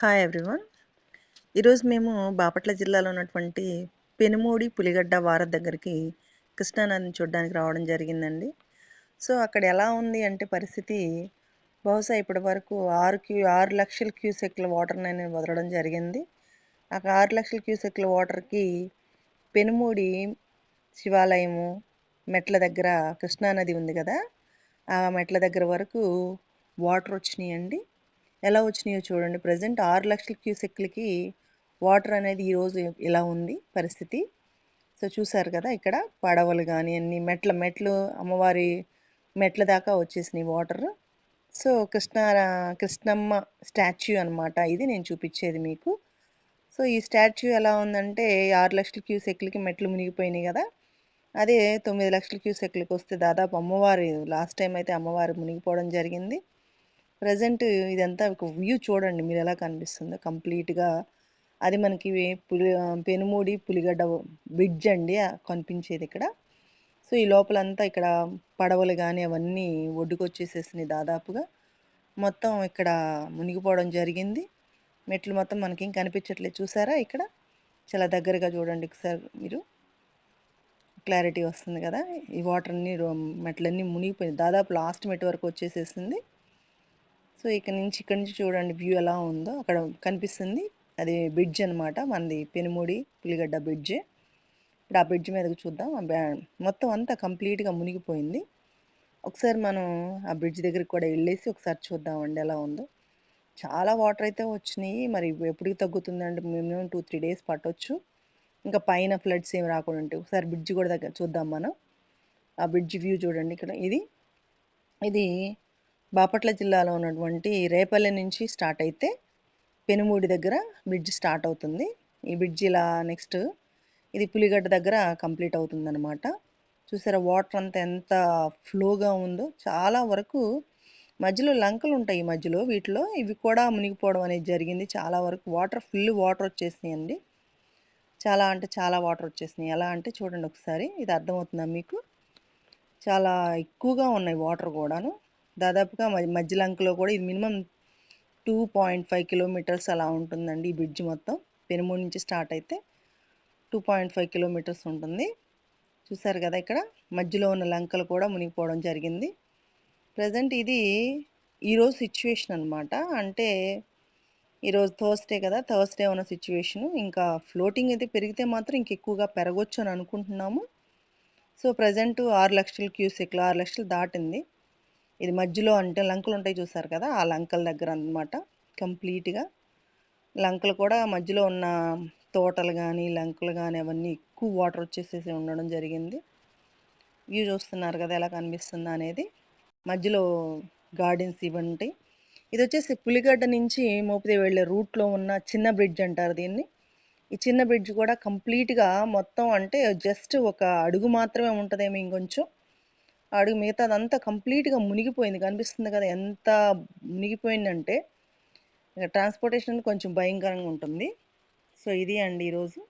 Hi everyone ఈరోజు మేము బాపట్ల జిల్లాలో ఉన్నటువంటి పెనుమూడి పులిగడ్డ వారధ్ దగ్గరికి కృష్ణానదిని చూడడానికి రావడం జరిగిందండి. సో అక్కడ ఎలా ఉంది అంటే పరిస్థితి బహుశా ఇప్పటి వరకు ఆరు క్యూ ఆరు లక్షల క్యూసెక్ల వాటర్ని వదలడం జరిగింది. ఆ ఆరు లక్షల క్యూసెక్ల వాటర్కి పెనుమూడి శివాలయము మెట్ల దగ్గర కృష్ణానది ఉంది కదా? ఆ మెట్ల దగ్గర వరకు వాటర్ వచ్చినాయండి. ఎలా వచ్చినాయో చూడండి. ప్రజెంట్ ఆరు లక్షల క్యూసెక్లకి వాటర్ అనేది ఈరోజు ఇలా ఉంది పరిస్థితి. సో చూసారు కదా ఇక్కడ పడవలు కానీ అన్ని మెట్ల మెట్లు అమ్మవారి మెట్ల దాకా వచ్చేసినాయి water. So Krishna Krishnamma statue అనమాట ఇది నేను చూపించేది మీకు. సో ఈ స్టాచ్యూ ఎలా ఉందంటే ఆరు లక్షల క్యూసెక్లకి మెట్లు మునిగిపోయినాయి కదా. అదే తొమ్మిది లక్షల క్యూసెక్లకి వస్తే దాదాపు అమ్మవారి లాస్ట్ టైం అయితే అమ్మవారి మునిగిపోవడం జరిగింది. ప్రజెంట్ ఇదంతా ఒక వ్యూ చూడండి మీరు ఎలా కనిపిస్తుందో కంప్లీట్గా. అది మనకి పులి పెనుమూడి పులిగడ్డ బ్రిడ్జ్ అండి కనిపించేది ఇక్కడ. సో ఈ లోపలంతా ఇక్కడ పడవలు కానీ అవన్నీ ఒడ్డుకొచ్చేసేసినాయి దాదాపుగా. మొత్తం ఇక్కడ మునిగిపోవడం జరిగింది. మెట్లు మొత్తం మనకి ఏం కనిపించట్లేదు. చూసారా ఇక్కడ? చాలా దగ్గరగా చూడండి ఒకసారి మీరు. క్లారిటీ వస్తుంది కదా? ఈ వాటర్ అన్నీ మెట్లన్నీ మునిగిపోయింది దాదాపు లాస్ట్ మెట్ వరకు వచ్చేసేసింది. సో ఇక్కడ నుంచి ఇక్కడ నుంచి చూడండి వ్యూ ఎలా ఉందో. అక్కడ కనిపిస్తుంది. అది బ్రిడ్జ్ అనమాట మనది పెనుముడి పులిగడ్డ బ్రిడ్జ్. ఇప్పుడు ఆ బ్రిడ్జ్ మీదకి చూద్దాం. మొత్తం అంతా కంప్లీట్గా మునిగిపోయింది. ఒకసారి మనం ఆ బ్రిడ్జ్ దగ్గరికి కూడా వెళ్ళేసి ఒకసారి చూద్దామండి ఎలా ఉందో. చాలా వాటర్ అయితే వచ్చినాయి. మరి ఎప్పటికి తగ్గుతుందంటే మినిమం టూ త్రీ డేస్ పట్టవచ్చు ఇంకా పైన ఫ్లడ్స్ ఏమి రాకుండా ఉంటాయి ఒకసారి బ్రిడ్జ్ కూడా దగ్గర చూద్దాం మనం. ఆ బ్రిడ్జ్ వ్యూ చూడండి ఇక్కడ. ఇది ఇది బాపట్ల జిల్లాలో ఉన్నటువంటి రేపల్లె నుంచి స్టార్ట్ అయితే పెనుమూడి దగ్గర బ్రిడ్జ్ స్టార్ట్ అవుతుంది. ఈ బ్రిడ్జ్ ఇలా నెక్స్ట్ ఇది పులిగడ్డ దగ్గర కంప్లీట్ అవుతుందన్నమాట. చూసారా వాటర్ అంతా ఎంత ఫ్లోగా ఉందో చాలా వరకు మధ్యలో లంకలు ఉంటాయి ఈ మధ్యలో వీటిలో ఇవి కూడా మునిగిపోవడం అనేది జరిగింది. చాలా వరకు వాటర్ ఫుల్ వాటర్ వచ్చేసినాయి అండి. చాలా అంటే చాలా వాటర్ వచ్చేసినాయి. ఎలా అంటే చూడండి ఒకసారి ఇది అర్థమవుతుందా మీకు? చాలా ఎక్కువగా ఉన్నాయి వాటర్ కూడాను. దాదాపుగా మధ్య లంకలో కూడా ఇది minimum two point five kilometres అలా ఉంటుందండి ఈ బ్రిడ్జ్ మొత్తం. పెనుమూడు నుంచి స్టార్ట్ అయితే టూ పాయింట్ ఫైవ్ కిలోమీటర్స్ ఉంటుంది. చూసారు కదా ఇక్కడ? మధ్యలో ఉన్న లంకలు కూడా మునిగిపోవడం జరిగింది. ప్రజెంట్ ఇది ఈరోజు సిచ్యువేషన్ అనమాట అంటే ఈరోజు థర్స్డే కదా? థర్స్డే ఉన్న సిచ్యువేషను ఇంకా ఫ్లోటింగ్ అయితే పెరిగితే మాత్రం ఇంకెక్కువగా పెరగొచ్చు అని అనుకుంటున్నాము. సో ప్రజెంట్ ఆరు లక్షల క్యూసెక్లు ఆరు లక్షలు దాటింది. ఇది మధ్యలో అంటే లంకలు ఉంటాయి చూసారు కదా ఆ లంకల దగ్గర అనమాట కంప్లీట్గా. లంకలు కూడా మధ్యలో ఉన్న తోటలు కానీ లంకలు కానీ అవన్నీ ఎక్కువ వాటర్ వచ్చేసేసి ఉండడం జరిగింది. వ్యూ చూస్తున్నారు కదా ఎలా కనిపిస్తుందా అనేది. మధ్యలో గార్డెన్స్ ఇవంటి. ఇది వచ్చేసి పులిగడ్డ నుంచి మోపిదే వెళ్ళే రూట్లో ఉన్న చిన్న బ్రిడ్జ్ అంటారు దీన్ని. ఈ చిన్న బ్రిడ్జ్ కూడా కంప్లీట్గా మొత్తం అంటే జస్ట్ ఒక అడుగు మాత్రమే ఉంటుందేమో ఇంకొంచెం. అడుగు మిగతాదంతా కంప్లీట్గా మునిగిపోయింది. కనిపిస్తుంది కదా ఎంత మునిగిపోయిందంటే ఇక ట్రాన్స్పోర్టేషన్ కొంచెం భయంకరంగా ఉంటుంది. సో ఇది అండి ఈరోజు.